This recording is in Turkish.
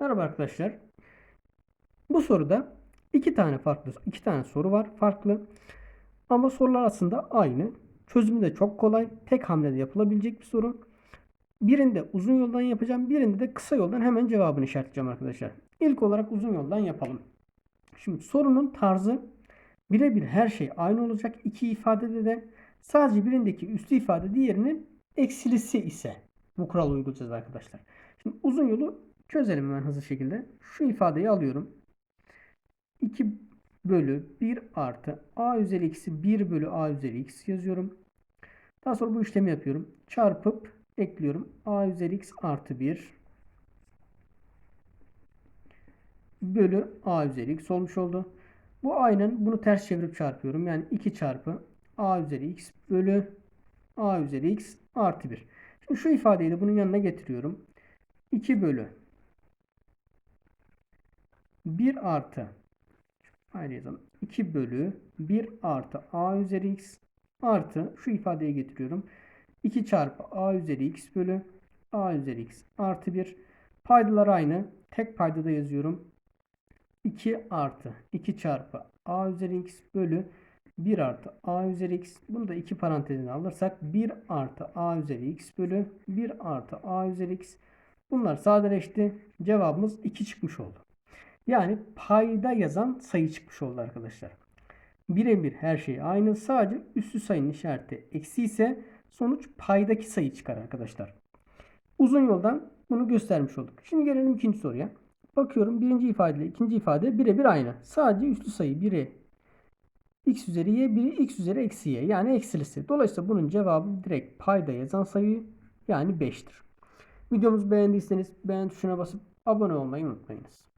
Merhaba arkadaşlar. Bu soruda iki tane farklı iki tane soru var farklı. Ama sorular aslında aynı. Çözümü de çok kolay. Tek hamlede yapılabilecek bir soru. Birinde uzun yoldan yapacağım. Birinde de kısa yoldan hemen cevabını işaretleyeceğim arkadaşlar. İlk olarak uzun yoldan yapalım. Şimdi sorunun tarzı birebir her şey aynı olacak. İki ifadede de sadece birindeki üstü ifade diğerinin eksilisi ise bu kuralı uygulayacağız arkadaşlar. Şimdi uzun yolu çözelim hemen hızlı şekilde. Şu ifadeyi alıyorum. 2 bölü 1 artı a üzeri eksi 1 bölü a üzeri x yazıyorum. Daha sonra bu işlemi yapıyorum. Çarpıp ekliyorum. a üzeri x artı 1 bölü a üzeri x olmuş oldu. Bu aynen bunu ters çevirip çarpıyorum. Yani 2 çarpı a üzeri x bölü a üzeri x artı 1. Şimdi şu ifadeyi de bunun yanına getiriyorum. 2 bölü 1 artı Hayır yazalım. 2 bölü 1 artı a üzeri x artı şu ifadeye getiriyorum. 2 çarpı a üzeri x bölü a üzeri x artı 1. Paydalar aynı. Tek paydada yazıyorum. 2 artı 2 çarpı a üzeri x bölü 1 artı a üzeri x. Bunu da iki parantezine alırsak 1 artı a üzeri x bölü 1 artı a üzeri x. Bunlar sadeleşti. Cevabımız 2 çıkmış oldu. Yani payda yazan sayı çıkmış oldu arkadaşlar. Birebir her şey aynı. Sadece üstü sayının işareti eksi ise sonuç paydaki sayı çıkar arkadaşlar. Uzun yoldan bunu göstermiş olduk. Şimdi gelelim ikinci soruya. Bakıyorum birinci ifade ile ikinci ifade birebir aynı. Sadece üstü sayı biri x üzeri y, biri x üzeri eksi y. Yani eksilisi. Dolayısıyla bunun cevabı direkt payda yazan sayı yani 5'tir. Videomuzu beğendiyseniz beğen tuşuna basıp abone olmayı unutmayınız.